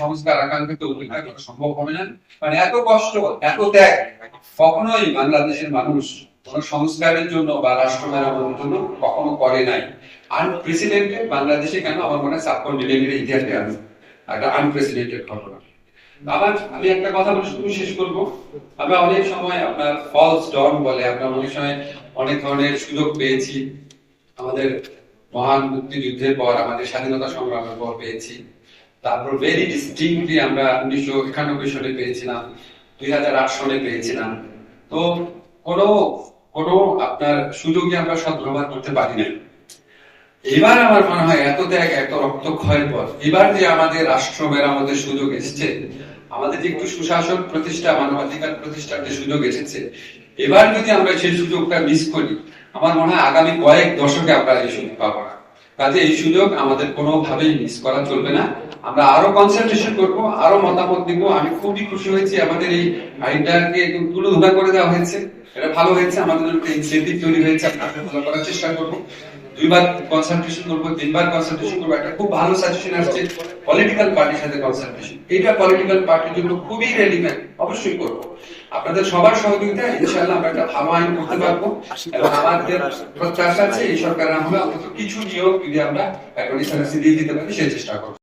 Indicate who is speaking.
Speaker 1: সংস্কার আকাঙ্ক্ষিত উপেক্ষা করা সম্ভব হবে না। মানে এত কষ্ট, এত ত্যাগ কখনোই বাংলাদেশের মানুষ কোন সংস্কারের জন্য বা রাষ্ট্র মেরামতের জন্য কখনো করে নাই। আনপ্রেসিডেন্টেড বাংলাদেশে কেন? আমার মনে হয় একটা আনপ্রেসিডেন্টেড ঘটনা। আমি একটা কথা বলে শুধু শেষ অনেক সময় আপনার ফলস ডন বলে, আমরা অনেক সময় অনেক ধরনের সুযোগ পেয়েছি। আমাদের মহান মুক্তিযুদ্ধের পর আমাদের স্বাধীনতা সংগ্রামের পর পেয়েছি। তারপর ভেরি ডিস্টিংক্টলি আমরা উনিশশো একানব্বই সালে পেয়েছিলাম, দুই হাজার আট সালে পেয়েছিলাম। তো কোনো কোনো আপনার সুযোগই আমরা সদ্ব্যবহার করতে পারি না এবার আমার মনে হয় এত ত্যাগ, এত রক্তক্ষয়ের পর, এবার যে আমাদের রাষ্ট্র মেরামতের সুযোগ এসেছে, আমাদের যে একটু সুশাসন প্রতিষ্ঠা, মানবাধিকার প্রতিষ্ঠার যে সুযোগ এসেছে, এবার যদি আমরা সেই সুযোগটা মিস করি, আমার মনে হয় আগামী কয়েক দশকে আমরা এই সুযোগ পাবো না। কাজে এই সুযোগ আমাদের কোনোভাবেই মিস করা চলবে না। আমরা আরও কনসেন্ট্রেশন করব, আরও মতামত দিব। আমি খুবই খুশি হয়েছি আমাদের এই আইনটাকে একদম তুলোধুলা করে দেওয়া হয়েছে। এটা ভালো হয়েছে, আমাদের জন্য একটা ইনসেন্টিভ তৈরি হয়েছে আমরা ভালো করার চেষ্টা করব। দুইবার কনসালটেশন করব, তিনবার কনসালটেশন করব। একটা খুব ভালো সাজেশন আসছে পলিটিক্যাল পার্টির সাথে কনসালটেশন এটা পলিটিক্যাল পার্টির জন্য খুবই রেলিভেন্ট অবশ্যই করব। আপনাদের সবার সহযোগিতা ইনশাআল্লাহ আমরা একটা ভালো আইন করতে পারব। এবং আমাদের প্রত্যাশা আছে এই সরকারের আমলে অন্তত কিছু নিয়োগ যদি আমরা একটা দিয়ে দিতে পারি, সেই চেষ্টা করব।